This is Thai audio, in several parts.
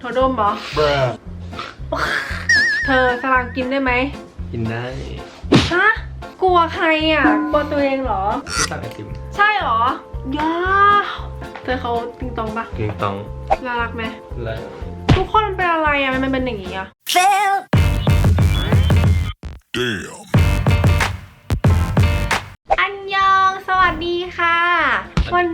โทรดมเหรอ Bruh. เธอสลามกินได้ไหมกินได้ฮะกลัวใครอะ กลัวตัวเองเหรอ ที่สั่งไอติมใช่เหรอยาเธอเขาติงตองปะกิงตองน่ารักไหม แล้วทุกคนมันเป็นอะไรอะ มันเป็นอย่างงี้อะ Damn. อันยอง สวัสดีค่ะ วัน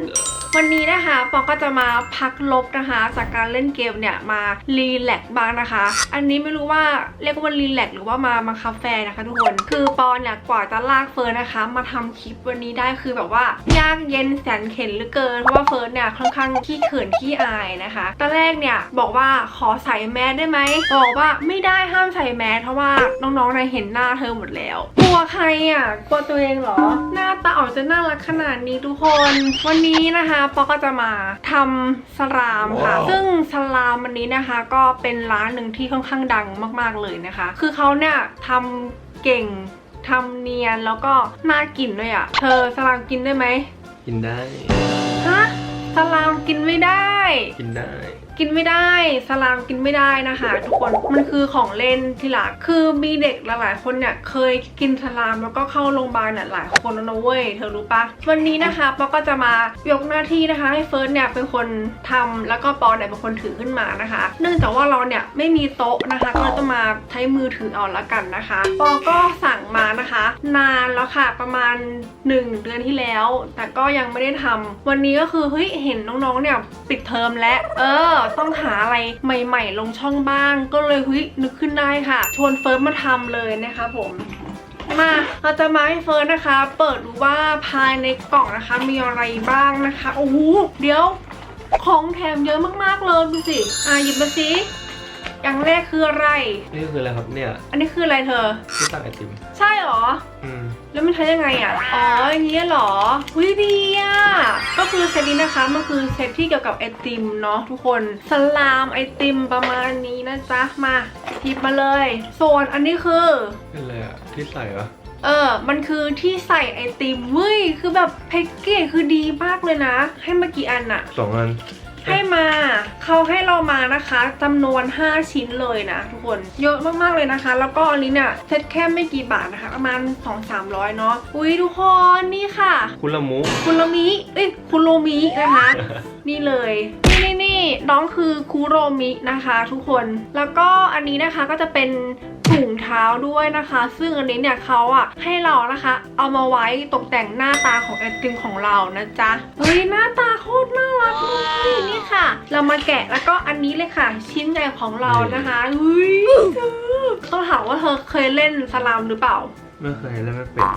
วันนี้นะคะปอก็จะมาพักลบนะคะ จากการเล่นเกมเนี่ยมารีแลกซ์บ้างนะคะ อันนี้ไม่รู้ว่าเรียกว่ารีแลกซ์หรือว่ามามาคาเฟ่นะคะทุกคน คือปอเนี่ยกว่าจะลากเฟิร์นนะคะ มาทำคลิปวันนี้ได้คือแบบว่ายากเย็นแสนเข็นเหลือเกินเพราะว่าเฟิร์นเนี่ยค่อนข้างขี้เขินขี้อายนะคะตอนแรกเนี่ยบอกว่าขอใส่แมสได้ไหมบอกว่าไม่ได้ห้ามใส่แมสเพราะว่าน้องๆเนี่ยเห็นหน้าเธอหมดแล้วกลัวใครอะกลัวตัวเองเหรอ หน้าตาออกจะน่ารักขนาดนี้ทุกคน วันนี้นะคะปอก็จะมาทำสลามค่ะว้าวซึ่งสลามวันนี้นะคะ ก็เป็นร้านหนึ่งที่ค่อนข้างดังมาก ๆเลยนะคะ คือเขาเนี่ยทำเก่งทำเนียนแล้วก็น่ากินด้วยอะ เธอสลามกินได้ไหม กินได้ ฮะสลามกินไม่ได้ กินได้ กินไม่ได้สลามกินไม่ได้นะคะ ทุกคนมันคือของเล่นที่หลักคือมีเด็กหลายๆคนเนี่ยเคยกินสลามแล้วก็เข้าโรงพยาบาลเนี่ยหลายคนแล้วนะเว้ยเธอรู้ปะวันนี้นะคะปอก็จะมายกหน้าที่นะคะ ให้เฟิร์สเนี่ยเป็นคนทำแล้วก็ปอเนี่ยเป็นคนถือขึ้นมานะคะ เนื่องจากว่าเราเนี่ยไม่มีโต๊ะนะคะ ก็เลยต้องมาใช้มือถือเอาละกันนะคะ ปอก็สั่งมานะคะ นานแล้วค่ะประมาณ 1 เดือนที่แล้ว แต่ก็ยังไม่ได้ทำวันนี้ก็คือเฮ้ยเห็นน้องๆเนี่ยปิดเทอมแล้วเออต้องหาอะไรใหม่ ๆ ลงช่องบ้าง ก็เลยเฮ้ยนึกขึ้นได้ค่ะ ชวนเฟิร์สมาทำเลยนะคะผมมาเราจะมาให้เฟิร์นนะคะ เปิดดูว่าภายในกล่องนะคะ มีอะไรบ้างนะคะ โอ้โห เดี๋ยว ของแถมเยอะมากๆเลยดูสิ อะหยิบมาสิ อย่างแรกคืออะไร นี่คืออะไรครับเนี่ยอันนี้คืออะไรเธอ ที่สั่งไอติมใช่เหรอ อืม แล้วมันใช้ยังไงอะ อ๋อ อย่างเงี้ยเหรอวิดีอะ ก็คือเซตนี้นะคะ มันคือเซตที่เกี่ยวกับไอติมเนาะทุกคน สลามไอติมประมาณนี้นะจ๊ะ มาหยิบมาเลย ส่วนอันนี้คือ เป็นอะไรอะที่ใส่วะเออ มันคือที่ใส่ไอติมเว้ย คือแบบแพ็กเกจคือดีมากเลยนะ ให้มากี่อันอะสองอัน ให้มาเขาให้เรามานะคะจำนวน 5 ชิ้นเลยนะทุกคนเยอะมากๆเลยนะคะ แล้วก็อันนี้เนี่ยเซ็ตแค่ไม่กี่บาทนะคะประมาณ 2-300 เนาะอุ้ยทุกคนนี่ค่ะ คุละมุคุโรมิเอ้ยคุโรมินะคะ นี่เลยนี่นี่นี่น้องคือคุโรมินะคะ ทุกคนแล้วก็อันนี้นะคะก็จะเป็นถุงเท้าด้วยนะคะ ซึ่งอันนี้เนี่ยเขาอะให้เรานะคะ เอามาไว้ตกแต่งหน้าตาของไอติมของเรานะจ๊ะเฮ้ยหน้าตาโคตรน่ารักเลยนี่ค่ะ เรามาแกะแล้วก็อันนี้เลยค่ะ ชิ้นใหญ่ของเรานะคะเฮ้ยเธอต้องถามว่าเธอเคยเล่นสลามหรือเปล่า ไม่เคยแล้วไม่เป็น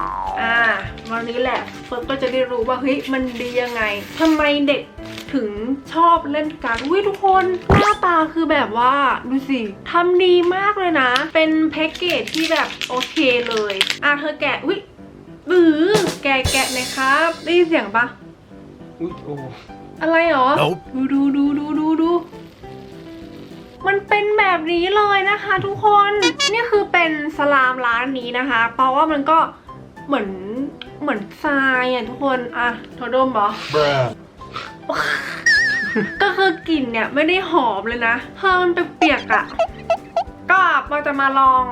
อ่าวันนี้แหละเฟิร์นก็จะได้รู้ว่าเฮ้ยมันดียังไงทำไมเด็กถึงชอบเล่นการอุ้ยทุกคนหน้าตาคือแบบว่าดูสิทำดีมากเลยนะ เป็นแพ็กเกจที่แบบโอเคเลย อะเธอแกะอุ้ยบือแกะแกะเลยครับได้ยินเสียงปะอุ้ยโอ้อะไรหรอ Nope ดูดูดูดูดูดู มันเป็นแบบนี้เลยนะคะทุกคนนี่คือเป็นสลามร้านนี้นะคะ เพราะว่ามันก็เหมือนเหมือนทรายอะทุกคนอะโทรดมเหรอ Bruh. ก็คือกลิ่นเนี่ยไม่ได้หอมเลยนะเฮ้มันเปียกๆอะ่ะ ก็เราจะมาลอง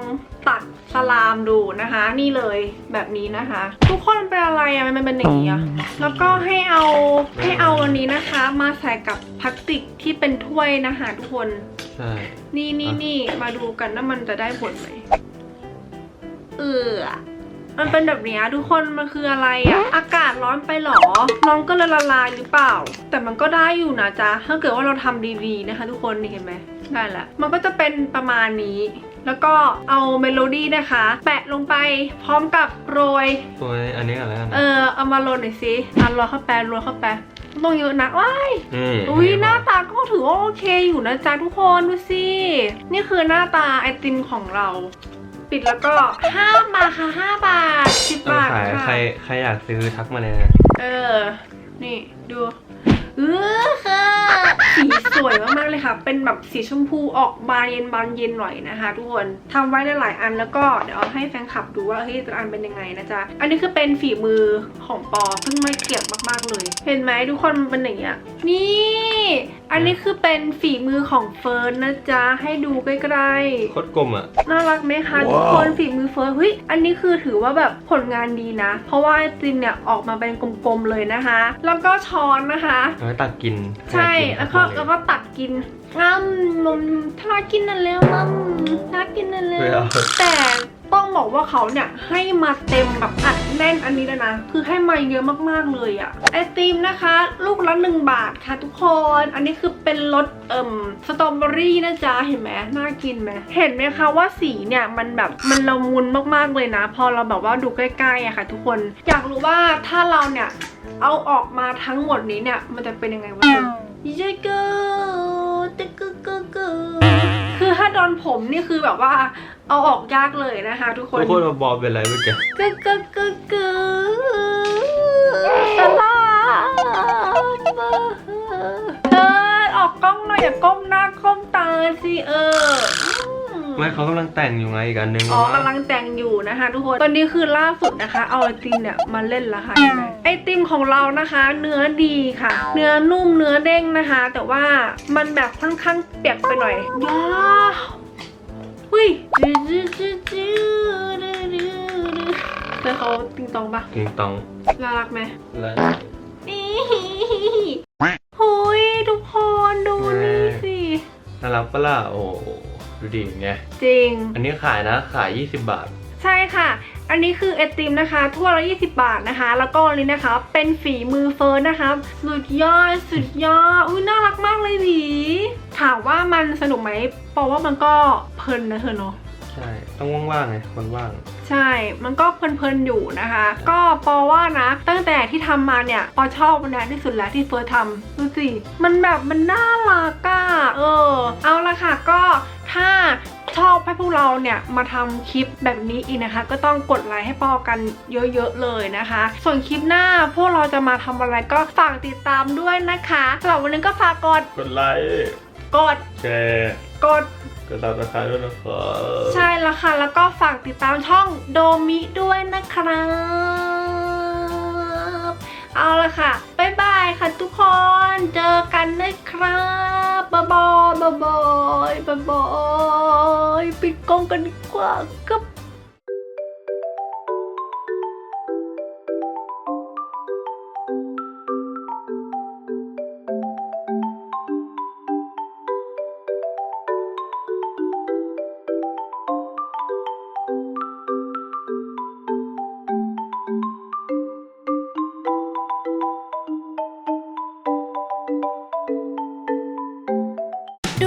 ตัดสลามดูนะคะ นี่เลยแบบนี้นะคะ ทุกคนมันเป็นอะไรอะ่ะมันเป็นอย่างนี้อะแล้วก็ให้เอาให้เอาอันนี้นะคะ มาใส่กับพลาสติกที่เป็นถ้วยนะคะทุกคน ใช่ นี่นี่นี่มาดูกันว่ามันจะได้ผลไหมเออมันเป็นแบบเนี้ยทุกคนมันคืออะไรอะอากาศร้อนไปหรอน้องก็เลยละลายหรือเปล่า แต่มันก็ได้อยู่นะจ๊ะถ้าเกิดว่าเราทำดีๆนะคะ ทุกคนนี่เห็นไหมได้ละมันก็จะเป็นประมาณนี้ แล้วก็เอาเมโลดี้นะคะ แปะลงไปพร้อมกับโรยตัวอันนี้อะไรกันเออเอามาโรยหน่อยสิอะโรยเข้าไปโรยเข้าไปไม่ ต้องเยอะนะว้ายนี่อุ้ยหน้าตาก็ถือว่าโอเคอยู่นะจ๊ะทุกคนดูสิ นี่คือหน้าตาไอติมของเรา ปิดแล้วก็5บาทค่ะ5บาท10เออบาทขายค่ะ ใครใครอยากซื้อทักมาเลยนะ เออ นี่ดูเออค่ะสี สวยมากๆเลยค่ะ เป็นแบบสีชมพูออกบานเย็นบานเย็นหน่อยนะคะทุกคนทำไว้หลายๆอันแล้วก็เดี๋ยวเอาให้แฟนคลับดูว่าเฮ้ยแต่ละอันเป็นยังไงนะจ๊ะ อันนี้คือเป็นฝีมือของปอเพิ่งไม่เกลียดมากๆเลย เห็นไหมทุกคนมันเป็นอย่างเงี้ยนี่อันนี้คือเป็นฝีมือของเฟิร์นนะจ๊ะ ให้ดูใกล้โคตรกลมอะๆน่ารักไหมคะทุกคนฝีมือเฟิร์นเฮ้ยอันนี้คือถือว่าแบบผลงานดีนะ เพราะว่าไอติมเนี่ยออกมาเป็นกลมๆเลยนะคะ แล้วก็ช้อนนะคะเอาไว้ตักกิน ใช่ห้แล้วก็นแล้วก็ตักกินงั้มนมทากินนั่นแล้วมัมทากินนั่นแล้ไม่วเอา แต่ต้องบอกว่าเขาเนี่ยให้มาเต็มแบบอัดแน่นอันนี้เลยนะ คือให้มาเยอะมากๆเลยอะไอติมนะคะ ลูกละหนึ่งบาทค่ะทุกคน อันนี้คือเป็นรสเอ่มสตรอเบอรี่นะจ๊ะเห็นไหมน่ากินไหมเห็นไหมคะว่าสีเนี่ยมันแบบมันละมุนมากๆเลยนะ พอเราแบบว่าดูใกล้ๆอะค่ะ ทุกคนอยากรู้ว่าถ้าเราเนี่ย เอาออกมาทั้งหมดนี้เนี่ย มันจะเป็นยังไงวะ เจ๊กูตะกูกูกูคือถ้าโดนผมนี่คือแบบว่า เอาออกยากเลยนะคะ ทุกคนทุกคนมาบอกเป็นไรเมื่อกี้กึกกึกกึกกึสลามเธอออกกล้องหน่อยอย่าก้มหน้าก้มตาสิเอออืม ไม่เขากำลังแต่งอยู่ไงอีกอันนึงอ๋อกำลังแต่งอยู่นะคะ ทุกคนตอนนี้คือล่าสุดนะคะ เอาไอติมเนี่ยมาเล่นและค่ะเห็นไหมไอติมของเรานะคะ เนื้อดีค่ะ เนื้อนุ่มเนื้อเด้งนะคะ แต่ว่ามันแบบค่อนข้างเปียกไปหน่อยยาหุ้ยจืดจืดจืดจืดเธอเขาติงตองปะติงตองน่ารักไหมแล้วนี่หุยทุกคนดูนี่สิน่ารักปะล่ะโอ้โห ดูดิไงจริง อันนี้ขายนะขาย 20 บาท ใช่ค่ะ อันนี้คือไอติมนะคะถ้วยละ20 บาทนะคะ แล้วก็อันนี้นะคะ เป็นฝีมือเฟิร์นนะคะสุดยอดสุดยอดอุ้ยน่ารักมากเลยหวีถามว่ามันสนุกไหมปอว่ามันก็เพลินนะเธอเนาะใช่ ต้องว่างๆไงคนว่าง ใช่ มันก็เพลินๆอยู่นะคะ ก็ปอว่านะ ตั้งแต่ที่ทำมาเนี่ยปอชอบมันนะที่สุดแล้วที่เฟิร์สทำดูสิ มันแบบมันน่ารักอะเออ เอาละค่ะก็ ถ้าชอบให้พวกเราเนี่ยมาทำคลิปแบบนี้อีกนะคะ ก็ต้องกดไลค์ให้ปอกันเยอะๆเลยนะคะ ส่วนคลิปหน้าพวกเราจะมาทำอะไรก็ฝากติดตามด้วยนะคะสำหรับวันนี้ก็ฝากกดกดไลค์กดแชร์กดกดติดตามด้วยนะครับใช่แล้วค่ะแล้วก็ฝากติดตามช่องโดมิด้วยนะครับ เอาละค่ะ บ๊ายบายค่ะทุกคน เจอกันนะครับบ๊าย บายบายบายบายปิดกล้องกันดีกว่า